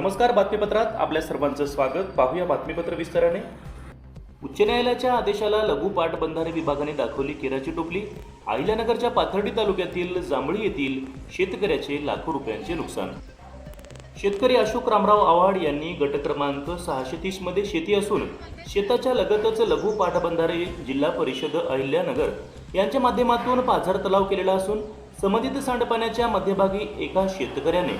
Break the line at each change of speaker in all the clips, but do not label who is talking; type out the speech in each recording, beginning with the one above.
नमस्कार बातमीपत्रात आपल्या सर्वांचं स्वागत. पाहूया बातमीपत्र विस्ताराने. उच्च न्यायालयाच्या आदेशाला लघु पाटबंधारे विभागाने दाखवली केराची टोपली. अहिल्यानगरच्या पाथर्डी तालुक्यातील जांभळी येथील शेतकऱ्याचे लाखो रुपयांचे नुकसान. शेतकरी अशोक रामराव आव्हाड यांनी गट क्रमांक सहाशे तीसमध्ये शेती असून शेताच्या लगतच लघु पाटबंधारे जिल्हा परिषद अहिल्यानगर यांच्या माध्यमातून पाझर तलाव केलेला असून संबंधित सांडपाण्याच्या मध्यभागी एका शेतकऱ्याने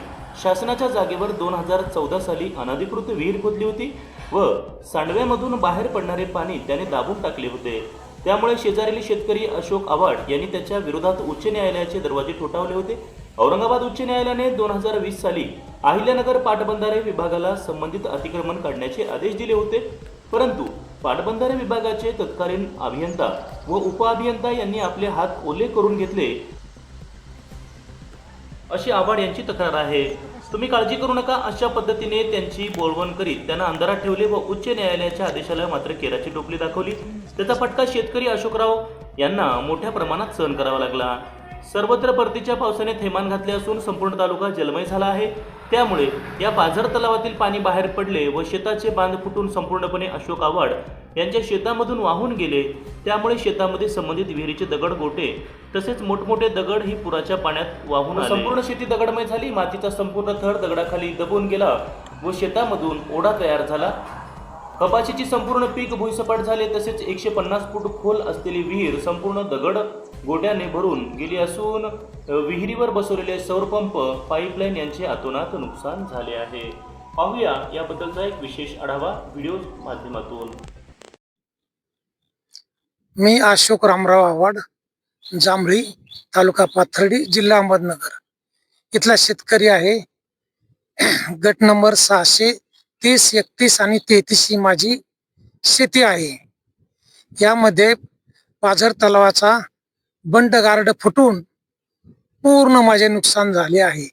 शासनाच्या जागेवर दोन हजार चौदा साली अनधिकृत विहीर खोदली होती व सांडव्यामधून बाहेर पडणारे पाणी त्याने दाबून टाकले होते. त्यामुळे शेजारील शेतकरी अशोक आव्हाड यांनी त्याच्या विरोधात उच्च न्यायालयाचे दरवाजे ठोठावले होते. औरंगाबाद उच्च न्यायालयाने दोन हजार वीस साली अहिल्यानगर पाटबंधारे विभागाला संबंधित अतिक्रमण काढण्याचे आदेश दिले होते. परंतु पाटबंधारे विभागाचे तत्कालीन अभियंता व उपअभियंता यांनी आपले हात ओले करून घेतले अशी आव्हाड यांची तक्रार आहे. तुम्ही काळजी करू नका अशा पद्धतीने त्यांची बोलवण करीत त्यांना अंधारात ठेवले व उच्च न्यायालयाच्या आदेशाला मात्र केराची टोपली दाखवली. त्याचा फटका शेतकरी अशोकराव यांना मोठ्या प्रमाणात सहन करावा लागला. सर्वत्र परतीच्या पावसाने थैमान घातले असून संपूर्ण तालुका जलमय झाला आहे. त्यामुळे या पाझर तलावातील पाणी बाहेर पडले व शेताचे बांध फुटून संपूर्णपणे अशोक आव्हाड यांच्या शेतामधून वाहून गेले. त्यामुळे शेतामध्ये संबंधित विहिरीचे दगड गोटे तसेच मोठमोठे दगड ही पुराच्या पाण्यात वाहून संपूर्ण शेती दगडमय झाली. मातीचा संपूर्ण थर दगडाखाली दबून गेला व शेतामधून ओढा तयार झाला. कपाशीची संपूर्ण पीक भुईसपाट झाले तसेच एकशे पन्नास फूट खोल असलेली विहीर संपूर्ण दगड गोट्याने भरून गेली असून विहिरीवर बसवलेले सौरपंप पाईपलाईन यांचे अतोनात नुकसान झाले आहे. पाहूया याबद्दलचा एक विशेष आढावा व्हिडिओ माध्यमातून.
मी अशोक रामराव आव्हाड जांभळी तालुका पाथर्डी जिल्हा अहमदनगर. इथला शेतकरी आहे. गट नंबर सहाशे तीस एकतीस आणि तेहतीस ही माझी शेती आहे. यामध्ये पाझर तलावाचा बंड गार्ड फुटून पूर्ण माझे नुकसान झाले आहे.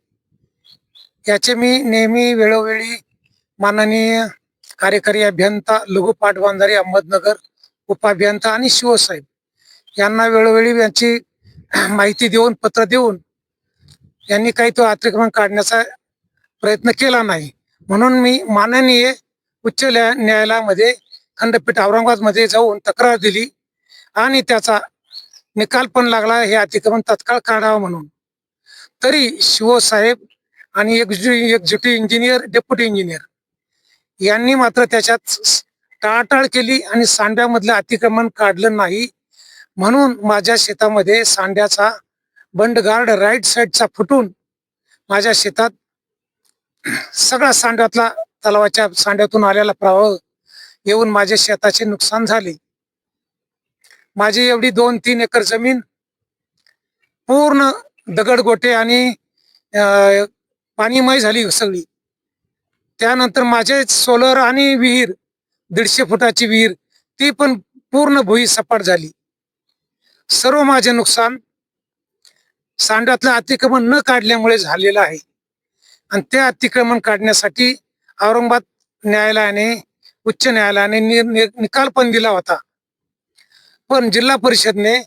याचे मी नेहमी वेळोवेळी माननीय कार्यकारी अभियंता लघु पाटबंधारे अहमदनगर उपाभियंता आणि शिवसाहेब यांना वेळोवेळी यांची माहिती देऊन पत्र देऊन यांनी काही तो अतिक्रमण काढण्याचा प्रयत्न केला नाही. म्हणून मी माननीय उच्च न्यायालयामध्ये खंडपीठ औरंगाबादमध्ये जाऊन तक्रार दिली आणि त्याचा निकाल पण लागला. हे अतिक्रमण तत्काळ काढावं म्हणून. तरी शिवसाहेब आणि एक्झिक्युटिव्ह इंजिनियर डेप्युटी इंजिनियर यांनी मात्र त्याच्यात टाळाटाळ केली आणि सांड्यामधलं अतिक्रमण काढलं नाही. म्हणून माझ्या शेतामध्ये सांड्याचा बंडगार्ड राईट साईडचा फुटून माझ्या शेतात सगळा सांड्यातला तलावाच्या सांड्यातून आलेला प्रवाह येऊन माझ्या शेताचे नुकसान झाले. माझी एवढी दोन तीन एकर जमीन पूर्ण दगडगोटे आणि पाणीमय झाली सगळी. त्यानंतर माझे सोलर आणि विहीर दीडशे फुटाची विहीर ती पण पूर्ण भुई सपाट झाली. सर्व माझे नुकसान सांडातलं अतिक्रमण न काढल्यामुळे झालेलं आहे. आणि ते अतिक्रमण काढण्यासाठी औरंगाबाद न्यायालयाने उच्च न्यायालयाने नि- नि- निकाल पण दिला होता. पण जिल्हा परिषदने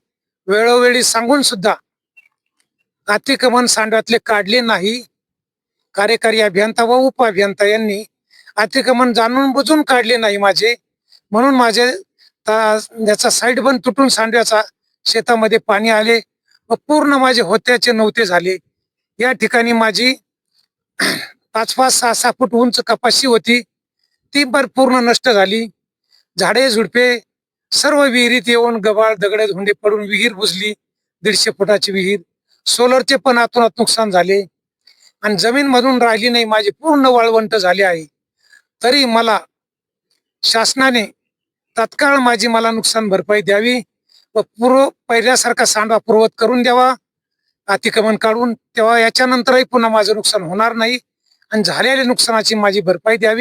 वेळोवेळी सांगून सुद्धा अतिक्रमण सांडव्यातले काढले नाही. कार्यकारी अभियंता व उप अभियंता यांनी अतिक्रमण जाणून बुजून काढले नाही माझे. म्हणून माझे त्याचा साईड बंद तुटून सांडव्याचा शेतामध्ये पाणी आले व पूर्ण माझे होत्याचे नव्हते झाले. या ठिकाणी माझी पाच पाच सहा सहा फूट उंच कपाशी होती. ती पण पूर्ण नष्ट झाली. झाडे झुडपे सर्व विहिरीत येऊन गबाळ दगडे धुंडे पडून विहीर बुजली. दीडशे फुटाची विहीर. सोलरचे पण आतोनात नुकसान झाले. आणि जमीन मधून राहिली नाही माझी पूर्ण वाळवंट झाली आहे. तरी मला शासनाने तत्काळ माझी मला नुकसान भरपाई द्यावी व पूर्व पहिल्यासारखा सांडवा पूर्वत करून द्यावा. अतिक्रमण काढून तेव्हा याच्यानंतरही पुन्हा माझं नुकसान होणार नाही आणि झालेल्या नुकसानाची माझी भरपाई द्यावी.